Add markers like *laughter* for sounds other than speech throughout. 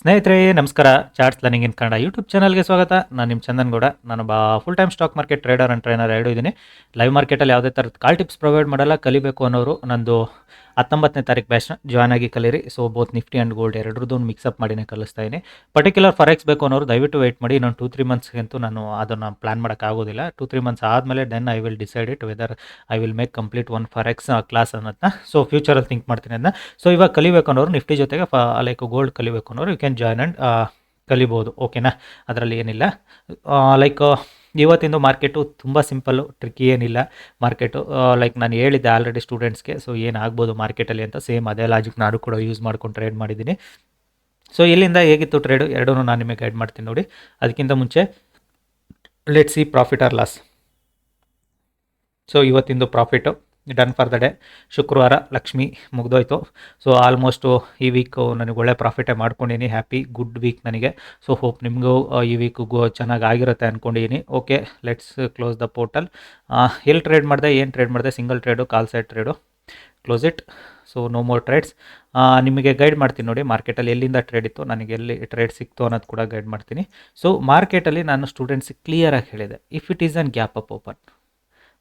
ಸ್ನೇಹಿತರೆ, ನಮಸ್ಕಾರ. Charts learning in Kannada YouTube ಚಾನಲ್ಗೆ ಸ್ವಾಗತ. ನಾನು ನಿಮ್ಮ ಚಂದನ್ ಗೌಡ ನಾನು ಬಾ full time stock market trader and trainer ಎರಡು ಇದ್ದೀನಿ. ಲೈವ್ ಮಾರ್ಕೆಟಲ್ಲಿ ಯಾವುದೇ ಥರದ ಕಾಲ್ ಟಿಪ್ಸ್ ಪ್ರೊವೈಡ್ ಮಾಡಲ್ಲ, ಕಲಿಬೇಕು ಅನ್ನೋರು. ನಂದು ಹತ್ತೊಂಬತ್ತನೇ ತಾರೀಕು ಬ್ಯಾಚ್ನ ಜಾಯ್ನ್ ಆಗಿ ಕಲಿರಿ. So both Nifty and gold ಎರಡರದ್ದು ಒಂದು ಮಿಕ್ಸಪ್ ಮಾಡಿನೇ ಕಲಿಸ್ತಾ ಇದ್ದೀನಿ. ಪರ್ಟಿಕ್ಯುಲರ್ ಫಾರೆಕ್ಸ್ ಬೇಕು ಅನ್ನೋರು ದಯವಿಟ್ಟು ವೆಯ್ಟ್ ಮಾಡಿ. ನಾನು ಟೂ ತ್ರೀ ಮಂತ್ಸ್ಗಂತೂ ನಾನು ಅದನ್ನು ಪ್ಲಾನ್ ಮಾಡೋಕ್ಕಾಗೋದಿಲ್ಲ ಟೂ ತ್ರೀ ಮಂತ್ಸ್ ಆದಮೇಲೆ then I will decide it whether I will make complete one forex class ಅನ್ನೋದನ್ನ. ಸೊ ಫ್ಯೂಚರಲ್ಲಿ ಥಿಂಕ್ ಮಾಡ್ತೀನಿ ಅದನ್ನ ಸೊ ಇವಾಗ ಕಲಿಬೇಕು ಅನ್ನೋರು ನಿಫ್ಟಿ ಜೊತೆಗೆ ಫ ಲೈಕ್ ಗೋಲ್ಡ್ ಕಲಿಬೇಕು ಅನ್ನೋರು ಯು ಕ್ಯಾನ್ ಜಾಯ್ನ್ ಆ್ಯಂಡ್ ಕಲಿಬೋದು. ಓಕೆನಾ ಅದರಲ್ಲಿ ಏನಿಲ್ಲ. ಲೈಕ್ ಇವತ್ತಿಂದು ಮಾರ್ಕೆಟು ತುಂಬ ಸಿಂಪಲ್ಲು, ಟ್ರಿಕ್ಕಿ ಏನಿಲ್ಲ. ಮಾರ್ಕೆಟು ಲೈಕ್ ನಾನು ಹೇಳಿದ್ದೆ ಆಲ್ರೆಡಿ ಸ್ಟೂಡೆಂಟ್ಸ್ಗೆ ಸೊ ಏನಾಗ್ಬೋದು ಮಾರ್ಕೆಟಲ್ಲಿ ಅಂತ ಸೇಮ್ ಅದೇ ಲಾಜಿಕ್ ನಾನು ಕೂಡ ಯೂಸ್ ಮಾಡ್ಕೊಂಡು ಟ್ರೇಡ್ ಮಾಡಿದ್ದೀನಿ. ಸೊ ಇಲ್ಲಿಂದ ಹೇಗಿತ್ತು ಟ್ರೇಡು ಎರಡೂ ನಾನು ನಿಮಗೆ ಗೈಡ್ ಮಾಡ್ತೀನಿ ನೋಡಿ. ಅದಕ್ಕಿಂತ ಮುಂಚೆ let see profit or loss so ಇವತ್ತಿಂದು profit done for the day ಶುಕ್ರವಾರ ಲಕ್ಷ್ಮಿ ಮುಗ್ದೋಯ್ತು. ಸೊ ಆಲ್ಮೋಸ್ಟು ಈ ವೀಕು ನನಗೆ ಒಳ್ಳೆ ಪ್ರಾಫಿಟೇ ಮಾಡ್ಕೊಂಡಿನಿ ಹ್ಯಾಪಿ ಗುಡ್ ವೀಕ್ ನನಗೆ. ಸೊ ಹೋಪ್ ನಿಮಗೂ ಈ ವೀಕು ಗೋ ಚೆನ್ನಾಗಿ ಆಗಿರುತ್ತೆ ಅಂದ್ಕೊಂಡಿದ್ದೀನಿ okay let's close the portal ಎಲ್ಲಿ ಟ್ರೇಡ್ ಮಾಡಿದೆ, ಏನು ಟ್ರೇಡ್ ಮಾಡಿದೆ? Single trade call side trade close it so no more trades ನಿಮಗೆ ಗೈಡ್ ಮಾಡ್ತೀನಿ ನೋಡಿ ಮಾರ್ಕೆಟಲ್ಲಿ ಎಲ್ಲಿಂದ ಟ್ರೇಡ್ ಇತ್ತು, ನನಗೆ ಎಲ್ಲಿ ಟ್ರೇಡ್ ಸಿಕ್ತು ಅನ್ನೋದು ಕೂಡ ಗೈಡ್ ಮಾಡ್ತೀನಿ. ಸೊ ಮಾರ್ಕೆಟಲ್ಲಿ ನಾನು ಸ್ಟೂಡೆಂಟ್ಸ್ ಕ್ಲಿಯರಾಗಿ ಹೇಳಿದೆ. If it is an gap up open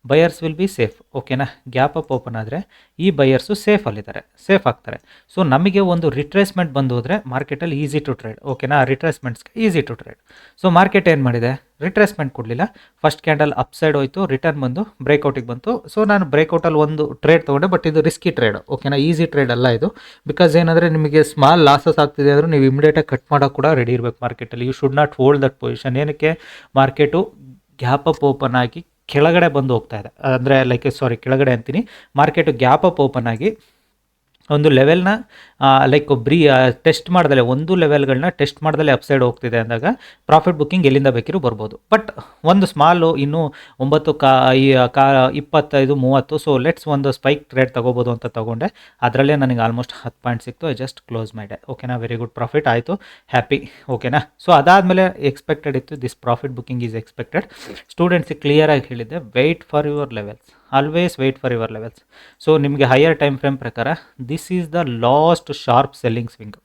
buyers will be safe ಓಕೆನಾ ಗ್ಯಾಪ್ ಅಪ್ ಓಪನ್ ಆದರೆ ಈ ಬಯರ್ಸು ಸೇಫಲ್ಲಿದ್ದಾರೆ ಸೇಫ್ ಆಗ್ತಾರೆ. ಸೊ ನಮಗೆ ಒಂದು ರಿಟ್ರೇಸ್ಮೆಂಟ್ ಬಂದು ಹೋದರೆ ಮಾರ್ಕೆಟಲ್ಲಿ ಈಸಿ ಟು ಟ್ರೇಡ್ ಓಕೆನಾ ರಿಟ್ರೇಸ್ಮೆಂಟ್ಸ್ಗೆ easy to trade so market ಏನು ಮಾಡಿದೆ? ರಿಟ್ರೇಸ್ಮೆಂಟ್ ಕೊಡಲಿಲ್ಲ. ಫಸ್ಟ್ ಕ್ಯಾಂಡಲ್ ಅಪ್ ಸೈಡ್ ಹೋಯಿತು ರಿಟರ್ನ್ ಬಂದು ಬ್ರೇಕ್ಔಟಿಗೆ ಬಂತು. ಸೊ ನಾನು ಬ್ರೇಕ್ಔಟಲ್ಲಿ ಒಂದು ಟ್ರೇಡ್ ತೊಗೊಂಡೆ ಬಟ್ ಇದು ರಿಸ್ಕಿ ಟ್ರೇಡ್ ಓಕೆನಾ ಈಸಿ ಟ್ರೇಡ್ ಅಲ್ಲ ಇದು. ಬಿಕಾಸ್ ಏನಂದರೆ ನಿಮಗೆ ಸ್ಮಾಲ್ ಲಾಸಸ್ ಆಗ್ತಿದೆ ಅಂದರೆ ನೀವು ಇಮಿಡಿಯೇಟಾಗಿ ಕಟ್ ಮಾಡೋಕೆ ಕೂಡ ರೆಡಿ ಇರಬೇಕು ಮಾರ್ಕೆಟಲ್ಲಿ you should not hold that position ಏನಕ್ಕೆ? ಮಾರ್ಕೆಟು ಗ್ಯಾಪ್ ಅಪ್ ಓಪನ್ ಆಗಿ ಕೆಳಗಡೆ ಬಂದು ಹೋಗ್ತಾ ಇದೆ. ಅಂದರೆ ಲೈಕ್ ಸಾರಿ ಕೆಳಗಡೆ ಅಂತೀನಿ. ಮಾರ್ಕೆಟು ಗ್ಯಾಪ್ ಅಪ್ ಓಪನ್ ಆಗಿ ಒಂದು ಲೆವೆಲ್ನ ಲೈಕ್ ಬ್ರೀ ಟೆಸ್ಟ್ ಮಾಡ್ದಲೆ, ಒಂದು ಲೆವೆಲ್ಗಳನ್ನ ಟೆಸ್ಟ್ ಮಾಡ್ದಲೆ ಅಪ್ಸೈಡ್ ಹೋಗ್ತಿದೆ ಅಂದಾಗ ಪ್ರಾಫಿಟ್ ಬುಕ್ಕಿಂಗ್ ಎಲ್ಲಿಂದ ಬೇಕಿರೂ ಬರ್ಬೋದು. ಬಟ್ ಒಂದು ಸ್ಮಾಲು ಇನ್ನೂ ಒಂಬತ್ತು ಕಾ ಕಾ, ಇಪ್ಪತ್ತೈದು, ಮೂವತ್ತು ಸೊ ಲೆಟ್ಸ್ ಒಂದು ಸ್ಪೈಕ್ ಟ್ರೇಡ್ ತೊಗೋಬೋದು ಅಂತ ತೊಗೊಂಡೆ. ಅದರಲ್ಲೇ ನನಗೆ ಆಲ್ಮೋಸ್ಟ್ ಹತ್ತು ಪಾಯಿಂಟ್ ಸಿಕ್ತು. ಐ ಜಸ್ಟ್ ಕ್ಲೋಸ್ ಮಾಡಿದೆ ಓಕೆನಾ ವೆರಿ ಗುಡ್ ಪ್ರಾಫಿಟ್ ಆಯಿತು. ಹ್ಯಾಪಿ ಓಕೆನಾ ಸೊ ಅದಾದಮೇಲೆ ಎಕ್ಸ್ಪೆಕ್ಟೆಡ್ ಇತ್ತು. This profit booking is expected ಸ್ಟೂಡೆಂಟ್ಸಿಗೆ ಕ್ಲಿಯರಾಗಿ ಹೇಳಿದ್ದೆ. Wait for your levels always wait for your levels so ನಿಮಗೆ ಹೈಯರ್ ಟೈಮ್ ಫ್ರೇಮ್ ಪ್ರಕಾರ this is the last sharp selling swing.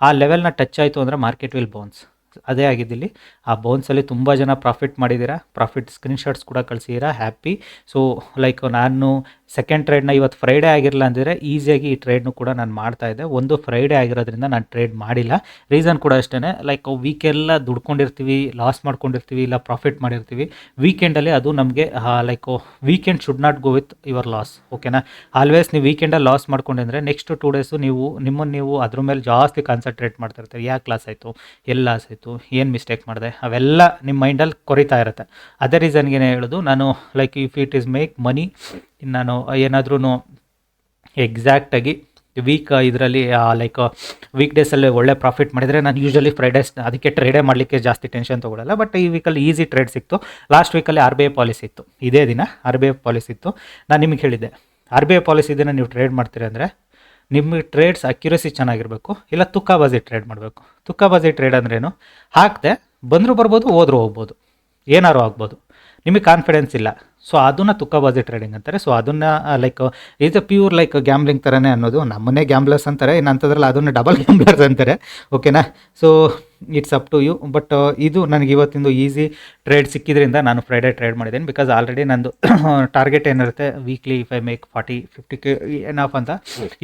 ಆ ಲೆವೆಲ್ನ ಟಚ್ ಆಯಿತು ಅಂದರೆ ಮಾರ್ಕೆಟ್ ವಿಲ್ ಬೌನ್ಸ್. ಅದೇ ಆಗಿದ್ದಿಲ್ಲಿ ಆ ಬೌನ್ಸಲ್ಲಿ ತುಂಬ ಜನ ಪ್ರಾಫಿಟ್ ಮಾಡಿದ್ದೀರಾ. ಪ್ರಾಫಿಟ್ ಸ್ಕ್ರೀನ್ಶಾಟ್ಸ್ ಕೂಡ ಕಳಿಸಿದ್ದೀರಾ. ಹ್ಯಾಪಿ. ಸೊ, ಲೈಕ್ ನಾನು ಸೆಕೆಂಡ್ ಟ್ರೇಡ್ನ ಇವತ್ತು ಫ್ರೈಡೇ ಆಗಿರಲ್ಲ ಅಂದರೆ ಈಸಿಯಾಗಿ ಈ ಟ್ರೇಡ್ನು ಕೂಡ ನಾನು ಮಾಡ್ತಾ ಇದ್ದೆ. ಒಂದು ಫ್ರೈಡೇ ಆಗಿರೋದ್ರಿಂದ ನಾನು ಟ್ರೇಡ್ ಮಾಡಿಲ್ಲ. ರೀಸನ್ ಕೂಡ ಅಷ್ಟೇ ಲೈಕ್ ವೀಕೆಲ್ಲ ದುಡ್ಕೊಂಡಿರ್ತೀವಿ ಲಾಸ್ ಮಾಡ್ಕೊಂಡಿರ್ತೀವಿ, ಇಲ್ಲ ಪ್ರಾಫಿಟ್ ಮಾಡಿರ್ತೀವಿ. ವೀಕೆಂಡಲ್ಲಿ ಅದು ನಮಗೆ like weekend should not go with your loss ಓಕೆನಾ ಆಲ್ವೇಸ್ ನೀವು ವೀಕೆಂಡಲ್ಲಿ ಲಾಸ್ ಮಾಡ್ಕೊಂಡಿದ್ರೆ ನೆಕ್ಸ್ಟ್ ಟೂ ಡೇಸು ನೀವು ನಿಮ್ಮನ್ನು ನೀವು ಅದ್ರ ಮೇಲೆ ಜಾಸ್ತಿ ಕಾನ್ಸಂಟ್ರೇಟ್ ಮಾಡ್ತಾ ಇರ್ತೀವಿ ಯಾಕೆ ಲಾಸ್ ಆಯಿತು? ಎಲ್ಲಿ ಲಾಸ್ ಆಯಿತು? ಏನು ಮಿಸ್ಟೇಕ್ ಮಾಡಿದೆ? ಅವೆಲ್ಲ ನಿಮ್ಮ ಮೈಂಡಲ್ಲಿ ಕೊರಿತಾ ಇರುತ್ತೆ. ಅದೇ ರೀಸನ್ಗೆ ಹೇಳೋದು, ನಾನು like if it is make money ನಾನು ಏನಾದ್ರೂ ಎಕ್ಸಾಕ್ಟಾಗಿ ವೀಕ್ ಇದರಲ್ಲಿ ಲೈಕ್ ವೀಕ್ ಡೇಸಲ್ಲಿ ಒಳ್ಳೆ ಪ್ರಾಫಿಟ್ ಮಾಡಿದರೆ ನಾನು ಯೂಶ್ವಲಿ ಫ್ರೈಡೇಸ್ ಅದಕ್ಕೆ ಟ್ರೇಡೇ ಮಾಡಲಿಕ್ಕೆ ಜಾಸ್ತಿ ಟೆನ್ಷನ್ ತೊಗೊಳ್ಳಲ್ಲ ಬಟ್ ಈ ವೀಕಲ್ಲಿ ಈಸಿ ಟ್ರೇಡ್ ಸಿಕ್ತು. ಲಾಸ್ಟ್ ವೀಕಲ್ಲಿ ಆರ್ ಬಿ ಐ ಪಾಲಿಸಿ ಇತ್ತು. ಇದೇ ದಿನ ಆರ್ ಬಿ ಐ ಪಾಲಿಸಿ ಇತ್ತು. ನಾನು ನಿಮಗೆ ಹೇಳಿದ್ದೆ. ಆರ್ ಬಿ ಐ ಪಾಲಿಸಿ ದಿನ ನೀವು ಟ್ರೇಡ್ ಮಾಡ್ತೀರಿ ಅಂದರೆ ನಿಮಗೆ ಟ್ರೇಡ್ಸ್ ಅಕ್ಯುರಸಿ ಚೆನ್ನಾಗಿರಬೇಕು. ಇಲ್ಲ ತುಕ್ಕಾಬಾಜಿ ಟ್ರೇಡ್ ಮಾಡಬೇಕು. ತುಕ್ಕಾಬಾಜಿ ಟ್ರೇಡ್ ಅಂದ್ರೇನು? ಹಾಕ್ತೆ ಬಂದರೂ ಬರ್ಬೋದು, ಹೋದರೂ ಹೋಗ್ಬೋದು. ಏನಾರು ಆಗ್ಬೋದು. ನಿಮಗೆ ಕಾನ್ಫಿಡೆನ್ಸ್ ಇಲ್ಲ. ಸೊ ಅದನ್ನು ತುಕ್ಕಬಾಜಿ ಟ್ರೇಡಿಂಗ್ ಅಂತಾರೆ. ಸೊ ಅದನ್ನು like is a pure like gambling ಥರನೇ ಅನ್ನೋದು. ನಮ್ಮನ್ನೇ ಗ್ಯಾಮ್ಲರ್ಸ್ ಅಂತಾರೆ. ಇನ್ನು ಅಂಥದ್ರಲ್ಲಿ ಅದನ್ನು ಡಬಲ್ ಗ್ಯಾಮ್ಲರ್ಸ್ *laughs* ಅಂತಾರೆ. ಓಕೆನಾ so it's up to you but ಇದು ನನಗೆ ಇವತ್ತಿಂದು ಈಸಿ ಟ್ರೇಡ್ ಸಿಕ್ಕಿದ್ರಿಂದ ನಾನು ಫ್ರೈಡೇ ಟ್ರೇಡ್ ಮಾಡಿದ್ದೀನಿ. ಬಿಕಾಸ್ ಆಲ್ರೆಡಿ ನಂದು *coughs* ಟಾರ್ಗೆಟ್ ಏನಿರುತ್ತೆ? Weekly if I make forty fifty K enough ಅಂತ.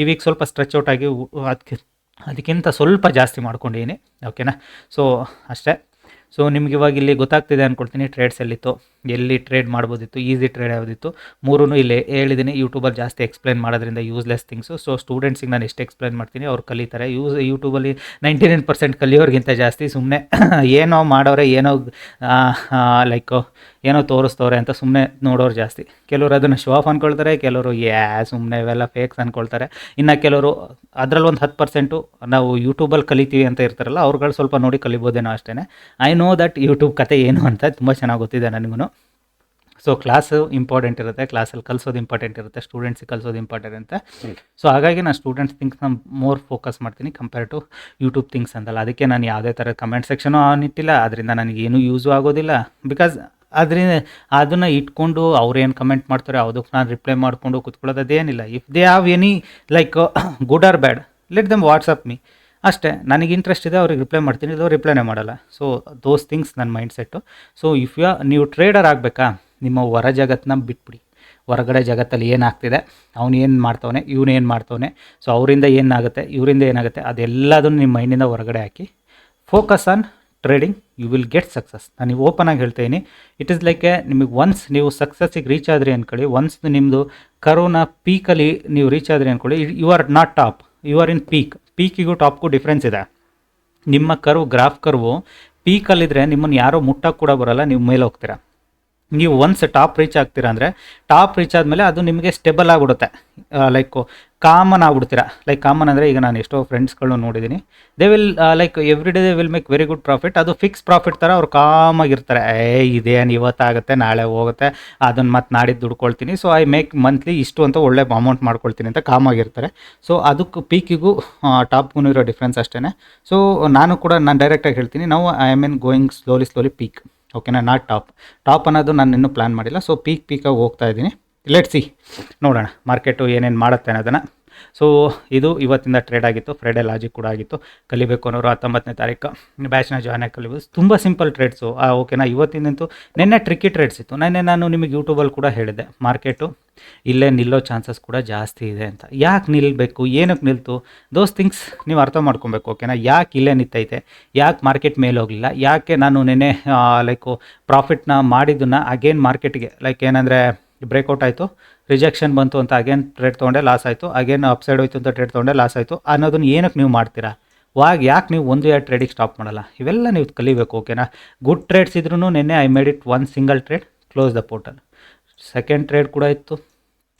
ಈ ವೀಕ್ ಸ್ವಲ್ಪ ಸ್ಟ್ರೆಚ್ ಔಟ್ ಆಗಿ ಅದಕ್ಕೆ ಅದಕ್ಕಿಂತ ಸ್ವಲ್ಪ ಜಾಸ್ತಿ ಮಾಡ್ಕೊಂಡಿದ್ದೀನಿ. ಓಕೆನಾ ಸೊ ಅಷ್ಟೇ. ಸೊ ನಿಮ್ಗೆ ಇವಾಗ ಇಲ್ಲಿ ಗೊತ್ತಾಗ್ತಿದೆ ಅಂದ್ಕೊಳ್ತೀನಿ ಟ್ರೇಡ್ಸ್ ಎಲ್ಲಿತ್ತು? ಎಲ್ಲಿ ಟ್ರೇಡ್ ಮಾಡ್ಬೋದಿತ್ತು ಈಸಿ ಟ್ರೇಡ್ ಯಾವುದಿತ್ತು ಮೂರೂ ಇಲ್ಲಿ ಹೇಳಿದ್ದೀನಿ ಯೂಟ್ಯೂಬಲ್ಲಿ ಜಾಸ್ತಿ ಎಕ್ಸ್ಪ್ಲೇನ್ ಮಾಡೋದ್ರಿಂದ ಯೂಸ್ಲೆಸ್ ಥಿಂಗ್ಸು ಸೊ ಸ್ಟೂಡೆಂಟ್ಸಿಗೆ ನಾನು ಎಷ್ಟು ಎಕ್ಸ್ಪ್ಲೇನ್ ಮಾಡ್ತೀನಿ, ಅವ್ರು ಕಲಿತಾರೆ. ಯೂಸ್ ಯೂಟ್ಯೂಬಲ್ಲಿ ನೈಂಟಿ ನೈನ್ ಪರ್ಸೆಂಟ್ ಕಲಿಯೋರಿಗಿಂತ ಜಾಸ್ತಿ ಸುಮ್ಮನೆ *coughs* ಏನೋ ಮಾಡೋರೆ, ಏನೋ ಲೈಕ್ ಏನೋ ತೋರಿಸ್ತವ್ರೆ ಅಂತ ಸುಮ್ಮನೆ ನೋಡೋರು ಜಾಸ್ತಿ. ಕೆಲವರು ಅದನ್ನು ಶೋ ಆಫ್ ಅಂದ್ಕೊಳ್ತಾರೆ ಕೆಲವರು, ಯಾ ಸುಮ್ಮನೆ ಇವೆಲ್ಲ ಫೇಕ್ಸ್ ಅಂದ್ಕೊಳ್ತಾರೆ ಇನ್ನು ಕೆಲವರು ಅದರಲ್ಲಿ ಒಂದು ಹತ್ತು ಪರ್ಸೆಂಟು ನಾವು ಯೂಟ್ಯೂಬಲ್ಲಿ ಕಲಿತೀವಿ ಅಂತ ಇರ್ತಾರಲ್ಲ, ಅವ್ರುಗಳು ಸ್ವಲ್ಪ ನೋಡಿ ಕಲಿಬೋದೇನೋ ಅಷ್ಟೇ ಐ ನೋ ದಟ್ ಯೂಟ್ಯೂಬ್ ಕತೆ ಏನು ಅಂತ ತುಂಬ ಚೆನ್ನಾಗಿ ಗೊತ್ತಿದೆ ನನಗೂ ಸೊ ಕ್ಲಾಸು ಇಂಪಾರ್ಟೆಂಟ್ ಇರುತ್ತೆ ಕ್ಲಾಸಲ್ಲಿ ಕಲಿಸೋದು ಇಂಪಾರ್ಟೆಂಟ್ ಇರುತ್ತೆ ಸ್ಟೂಡೆಂಟ್ಸಿಗೆ ಕಲಿಸೋದು ಇಂಪಾರ್ಟೆಂಟ್ ಅಂತ ಸೊ ಹಾಗಾಗಿ ನಾನು ಸ್ಟೂಡೆಂಟ್ಸ್ ಥಿಂಗ್ಸ್ನ ಮೋರ್ ಫೋಕಸ್ ಮಾಡ್ತೀನಿ ಕಂಪೇರ್ ಟು ಯೂಟ್ಯೂಬ್ ಥಿಂಗ್ಸ್ ಅಂತಲ್ಲ. ಅದಕ್ಕೆ ನಾನು ಯಾವುದೇ ಥರ ಕಮೆಂಟ್ ಸೆಕ್ಷನು ಆನ್ ಇಟ್ಟಿಲ್ಲ. ಅದರಿಂದ ನನಗೆ ಏನೂ ಯೂಸು ಆಗೋದಿಲ್ಲ. ಬಿಕಾಸ್ ಅದರಿಂದ ಅದನ್ನು ಇಟ್ಕೊಂಡು ಅವ್ರು ಏನು ಕಮೆಂಟ್ ಮಾಡ್ತಾರೆ ಅದಕ್ಕೆ ನಾನು ರಿಪ್ಲೈ ಮಾಡಿಕೊಂಡು ಕುತ್ಕೊಳ್ಳೋದು ಅದೇನಿಲ್ಲ if they have any like good or bad let them WhatsApp me ಅಷ್ಟೇ ನನಗೆ ಇಂಟ್ರೆಸ್ಟ್ ಇದೆ ಅವ್ರಿಗೆ ರಿಪ್ಲೈ ಮಾಡ್ತೀನಿ ಇದು ರಿಪ್ಲೈನೇ ಮಾಡಲ್ಲ. ಸೊ ದೋಸ್ ಥಿಂಗ್ಸ್ ನನ್ನ mind set so if you ನೀವು ಟ್ರೇಡರ್ ಆಗಬೇಕಾ? ನಿಮ್ಮ ಹೊರ ಜಗತ್ತನ್ನ ಬಿಟ್ಬಿಡಿ. ಹೊರಗಡೆ ಜಗತ್ತಲ್ಲಿ ಏನಾಗ್ತಿದೆ, ಅವ್ನು ಏನು ಮಾಡ್ತವನೆ, ಇವನು ಏನು ಮಾಡ್ತವನೆ ಸೊ ಅವರಿಂದ ಏನಾಗುತ್ತೆ, ಇವರಿಂದ ಏನಾಗುತ್ತೆ, ಅದೆಲ್ಲದನ್ನು ನಿಮ್ಮ ಮೈಂಡಿಂದ ಹೊರಗಡೆ ಹಾಕಿ focus on trading you will get success ನಾನು ಓಪನ್ ಆಗಿ ಹೇಳ್ತೀನಿ ಇಟ್ ಇಸ್ ಲೈಕ್ ಎ ನಿಮಗೆ ಒನ್ಸ್ ನೀವು ಸಕ್ಸಸ್ಸಿಗೆ ರೀಚ್ ಆದ್ರಿ ಅಂದ್ಕೊಳ್ಳಿ ಒನ್ಸ್ ನಿಮ್ಮದು ಕರೋನಾ ಪೀಕಲ್ಲಿ ನೀವು ರೀಚ್ ಆದ್ರಿ ಅಂದ್ಕೊಳ್ಳಿ you are not top you are in peak ಪೀಕಿಗೂ ಟಾಪ್ಗೂ ಡಿಫ್ರೆನ್ಸ್ ಇದೆ. ನಿಮ್ಮ ಕರ್ವ್ ಗ್ರಾಫ್ ಕರ್ವು ಪೀಕಲ್ಲಿದ್ದರೆ ನಿಮ್ಮನ್ನು ಯಾರೋ ಮುಟ್ಟಕ್ಕೆ ಕೂಡ ಬರೋಲ್ಲ, ನೀವು ಮೇಲೆ ಹೋಗ್ತೀರಾ. ನೀವು ಒನ್ಸ್ ಟಾಪ್ ರೀಚ್ ಆಗ್ತೀರಾ ಅಂದರೆ ಟಾಪ್ ರೀಚ್ ಆದಮೇಲೆ ಅದು ನಿಮಗೆ ಸ್ಟೆಬಲ್ ಆಗಿಬಿಡುತ್ತೆ. ಲೈಕ್ ಕಾಮನ್ ಆಗ್ಬಿಡ್ತೀರಾ. ಲೈಕ್ ಕಾಮನ್ ಅಂದರೆ ಈಗ ನಾನು ಎಷ್ಟೋ ಫ್ರೆಂಡ್ಸ್ಗಳನ್ನೂ ನೋಡಿದ್ದೀನಿ they will like every day they will make very good profit ಅದು ಫಿಕ್ಸ್ ಪ್ರಾಫಿಟ್ ಥರ ಅವ್ರು ಕಾಮಾಗಿರ್ತಾರೆ ಏ, ಇದೇನು ಇವತ್ತಾಗುತ್ತೆ, ನಾಳೆ ಹೋಗುತ್ತೆ ಅದನ್ನು ಮತ್ತೆ ನಾಡಿದ್ದು ದುಡ್ಕೊಳ್ತೀನಿ. ಸೊ ಐ ಮೇಕ್ ಮಂತ್ಲಿ ಇಷ್ಟು ಅಂತ ಒಳ್ಳೆ ಅಮೌಂಟ್ ಮಾಡ್ಕೊಳ್ತೀನಿ ಅಂತ ಕಾಮಾಗಿರ್ತಾರೆ ಸೊ ಅದಕ್ಕೆ ಪೀಕಿಗೂ ಟಾಪ್ಗೂ ಇರೋ ಡಿಫ್ರೆನ್ಸ್ ಅಷ್ಟೇ ಸೊ ನಾನು ಕೂಡ ನಾನು ಡೈರೆಕ್ಟಾಗಿ ಹೇಳ್ತೀನಿ. ನಾವು I mean going slowly slowly peak ಓಕೆನಾ ನಾಟ್ ಟಾಪ್ ಟಾಪ್ ಅನ್ನೋದು ನಾನು ಇನ್ನೂ ಪ್ಲ್ಯಾನ್ ಮಾಡಿಲ್ಲ. ಸೊ ಪೀಕ್ ಪೀಕಾಗಿ ಹೋಗ್ತಾ ಇದ್ದೀನಿ. ಲೆಟ್ ಸಿ ನೋಡೋಣ. ಮಾರ್ಕೆಟು ಏನೇನು ಮಾಡುತ್ತೆ ಅನ್ನೋದನ್ನು. ಸೊ ಇದು ಇವತ್ತಿಂದ ಟ್ರೇಡ್ ಆಗಿತ್ತು. ಫ್ರೈಡೆ ಲಾಜಿಕ್ ಕೂಡ ಆಗಿತ್ತು. ಕಲಿಬೇಕು ಅನ್ನೋರು ಹತ್ತೊಂಬತ್ತನೇ ತಾರೀಕು. ಬ್ಯಾಚ್ನ ಜಾಯ್ನ್ ಆಗಿ ಕಲಿಬೋದು. ತುಂಬ ಸಿಂಪಲ್ ಟ್ರೇಡ್ಸು ಓಕೆನಾ ಇವತ್ತಿನಂತೂ ನಿನ್ನೆ ಟ್ರಿಕ್ಕಿ ಟ್ರೇಡ್ಸ್ ಇತ್ತು. ನೆನ್ನೆ ನಾನು ನಿಮಗೆ ಯೂಟ್ಯೂಬಲ್ಲಿ ಕೂಡ ಹೇಳಿದೆ. ಮಾರ್ಕೆಟು ಇಲ್ಲೇ ನಿಲ್ಲೋ ಚಾನ್ಸಸ್ ಕೂಡ ಜಾಸ್ತಿ ಇದೆ ಅಂತ. ಯಾಕೆ ನಿಲ್ಲಬೇಕು ಏನಕ್ಕೆ ನಿಲ್ತು? ದೋಸ್ ಥಿಂಗ್ಸ್ ನೀವು ಅರ್ಥ ಮಾಡ್ಕೊಬೇಕು ಓಕೆನಾ ಯಾಕೆ ಇಲ್ಲೇ ನಿಂತೈತೆ? ಯಾಕೆ ಮಾರ್ಕೆಟ್ ಮೇಲೆ ಹೋಗಲಿಲ್ಲ? ಯಾಕೆ ನಾನು ನೆನೆ ಲೈಕು ಪ್ರಾಫಿಟ್ನ ಮಾಡಿದ್ದನ್ನು ಅಗೇನ್ ಮಾರ್ಕೆಟ್ಗೆ ಲೈಕ್ ಏನಂದರೆ ಬ್ರೇಕೌಟ್ ಆಯಿತು. ರಿಜೆಕ್ಷನ್ ಬಂತು ಅಂತ ಅಗೇನ್ ಟ್ರೇಡ್ ತೊಗೊಂಡೆ ಲಾಸ್ ಆಯಿತು. ಅಗೇನ್ ಅಪ್ಸೈಡ್ ಹೋಯ್ತು ಅಂತ ಟ್ರೇಡ್ ತೊಗೊಂಡೆ ಲಾಸ್ ಆಯಿತು. ಅನ್ನೋದನ್ನ ಏನಕ್ಕೆ ನೀವು ಮಾಡ್ತೀರಾ? ವಾಗ ಯಾಕೆ ನೀವು ಒಂದು ಎರಡು ಟ್ರೇಡಿಗೆ ಸ್ಟಾಪ್ ಮಾಡಲ್ಲ? ಇವೆಲ್ಲ ನೀವು ಕಲಿಬೇಕು ಓಕೆನಾ ಗುಡ್ ಟ್ರೇಡ್ಸ್ ಇದ್ರೂ ನಿನ್ನೆ I made it one single trade close the portal second trade ಕೂಡ ಇತ್ತು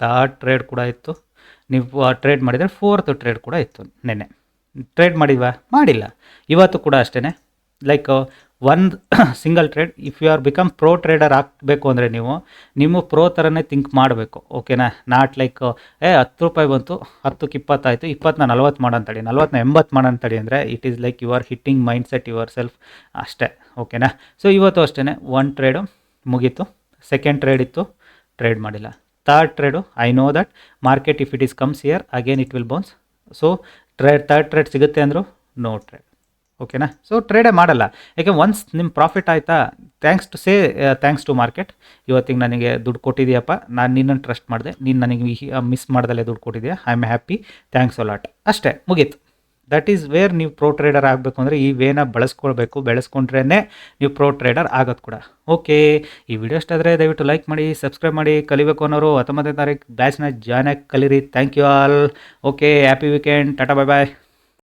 ಥರ್ಡ್ ಟ್ರೇಡ್ ಕೂಡ ಇತ್ತು. ನೀವು ಟ್ರೇಡ್ ಮಾಡಿದರೆ ಫೋರ್ತ್ ಟ್ರೇಡ್ ಕೂಡ ಇತ್ತು ನೆನ್ನೆ. ಟ್ರೇಡ್ ಮಾಡಿದ್ವಾ ಮಾಡಿಲ್ಲ. ಇವತ್ತು ಕೂಡ ಅಷ್ಟೇ ಲೈಕ್ ಒಂದು single trade if you are become pro trader ಆಗಬೇಕು ಅಂದರೆ ನೀವು, ನಿಮ್ಮ ಪ್ರೋ ಥರನೇ ಥಿಂಕ್ ಮಾಡಬೇಕು ಓಕೆನಾ ನಾಟ್ ಲೈಕ್ ಏ, ಹತ್ತು ರೂಪಾಯಿ ಬಂತು, ಹತ್ತಕ್ಕೆ ಇಪ್ಪತ್ತಾಯಿತು, ಇಪ್ಪತ್ತನ್ನ ನಲ್ವತ್ತು ಮಾಡೋಂತಡಿ ನಲ್ವತ್ತನ್ನ ಎಂಬತ್ತು ಮಾಡೋಂತಡಿ ಅಂದರೆ it is like you are hitting mind set yourself ಅಷ್ಟೇ ಓಕೆನಾ ಸೊ ಇವತ್ತು ಅಷ್ಟೇ ಒನ್ ಟ್ರೇಡು ಮುಗೀತು ಸೆಕೆಂಡ್ ಟ್ರೇಡ್ ಇತ್ತು ಟ್ರೇಡ್ ಮಾಡಿಲ್ಲ. Third trade I know that market if it is comes here again it will bounce so trade third trade ಸಿಗುತ್ತೆ ಅಂದರು no trade ಓಕೆನಾ ಸೊ ಟ್ರೇಡೇ ಮಾಡಲ್ಲ. ಯಾಕೆ ಒನ್ಸ್ ನಿಮ್ಮ ಪ್ರಾಫಿಟ್ ಆಯಿತಾ thanks to say thanks to market ಇವತ್ತಿಗೆ ನನಗೆ ದುಡ್ಡು ಕೊಟ್ಟಿದೆಯಪ್ಪ, ನಾನು ನಿನ್ನನ್ನು ಟ್ರಸ್ಟ್ ಮಾಡಿದೆ, ನೀನು ನನಗೆ ಮಿಸ್ ಮಾಡ್ದಲ್ಲೇ ದುಡ್ಡು ಕೊಟ್ಟಿದೆಯಾ I am happy thanks a lot ಅಷ್ಟೇ, ಮುಗೀತು. ದಟ್ ಈಸ್ ವೇರ್ ನೀವು ಪ್ರೋ ಟ್ರೇಡರ್ ಆಗಬೇಕು ಅಂದರೆ, ಈ ವೇನ ಬಳಸ್ಕೊಳ್ಬೇಕು ಬೆಳೆಸ್ಕೊಂಡ್ರೇ ನೀವು ಪ್ರೋ ಟ್ರೇಡರ್ ಆಗೋದು ಕೂಡ. ಓಕೆ ಈ ವಿಡಿಯೋ ಇಷ್ಟ ಆದರೆ ದಯವಿಟ್ಟು ಲೈಕ್ ಮಾಡಿ ಸಬ್ಸ್ಕ್ರೈಬ್ ಮಾಡಿ, ಕಲಿಬೇಕು ಅನ್ನೋರು ಹತ್ತೊಂಬತ್ತನೇ ತಾರೀಕು ಬ್ಯಾಚ್ನ ಜಾಯ್ನ್ ಆಗಿ ಕಲೀರಿ. Thank you all okay happy weekend tata bye bye